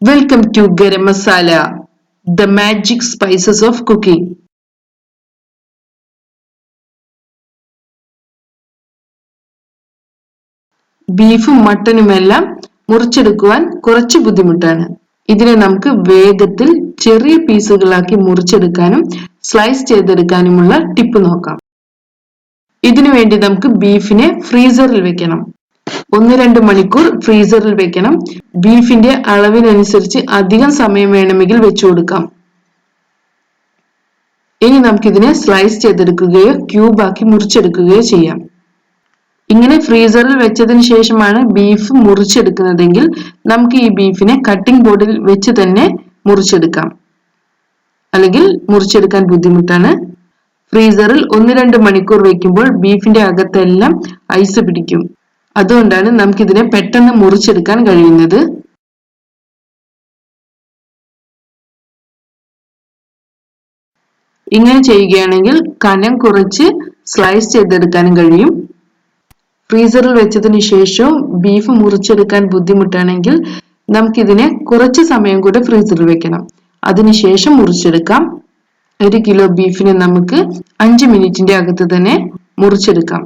Welcome to Garam Masala, the magic spices of cooking. ബീഫും മട്ടനുമെല്ലാം മുറിച്ചെടുക്കുവാൻ കുറച്ച് ബുദ്ധിമുട്ടാണ്. ഇതിനെ നമുക്ക് വേഗത്തിൽ ചെറിയ പീസുകളാക്കി മുറിച്ചെടുക്കാനും സ്ലൈസ് ചെയ്തെടുക്കാനുമുള്ള ടിപ്പ് നോക്കാം. ഇതിനു വേണ്ടി നമുക്ക് ബീഫിനെ ഫ്രീസറിൽ വെക്കണം. ഒന്ന് രണ്ട് മണിക്കൂർ ഫ്രീസറിൽ വെക്കണം. ബീഫിന്റെ അളവിനനുസരിച്ച് അധികം സമയം വേണമെങ്കിൽ വെച്ചു കൊടുക്കാം. ഇനി നമുക്കിതിനെ സ്ലൈസ് ചെയ്തെടുക്കുകയോ ക്യൂബാക്കി മുറിച്ചെടുക്കുകയോ ചെയ്യാം. ഇങ്ങനെ ഫ്രീസറിൽ വെച്ചതിന് ശേഷമാണ് ബീഫ് മുറിച്ചെടുക്കുന്നതെങ്കിൽ നമുക്ക് ഈ ബീഫിനെ കട്ടിംഗ് ബോർഡിൽ വെച്ച് തന്നെ മുറിച്ചെടുക്കാം. അല്ലെങ്കിൽ മുറിച്ചെടുക്കാൻ ബുദ്ധിമുട്ടാണ്. ഫ്രീസറിൽ ഒന്ന് രണ്ട് മണിക്കൂർ വെക്കുമ്പോൾ ബീഫിന്റെ അകത്തെല്ലാം ഐസ് പിടിക്കും. അതുകൊണ്ടാണ് നമുക്കിതിനെ പെട്ടെന്ന് മുറിച്ചെടുക്കാൻ കഴിയുന്നത്. ഇങ്ങനെ ചെയ്യുകയാണെങ്കിൽ കനം കുറച്ച് സ്ലൈസ് ചെയ്തെടുക്കാനും കഴിയും. ഫ്രീസറിൽ വെച്ചതിന് ശേഷവും ബീഫ് മുറിച്ചെടുക്കാൻ ബുദ്ധിമുട്ടാണെങ്കിൽ നമുക്കിതിനെ കുറച്ച് സമയം കൂടെ ഫ്രീസറിൽ വെക്കണം. അതിനുശേഷം മുറിച്ചെടുക്കാം. ഒരു കിലോ ബീഫിനെ നമുക്ക് അഞ്ച് മിനിറ്റിന്റെ അകത്ത് തന്നെ മുറിച്ചെടുക്കാം.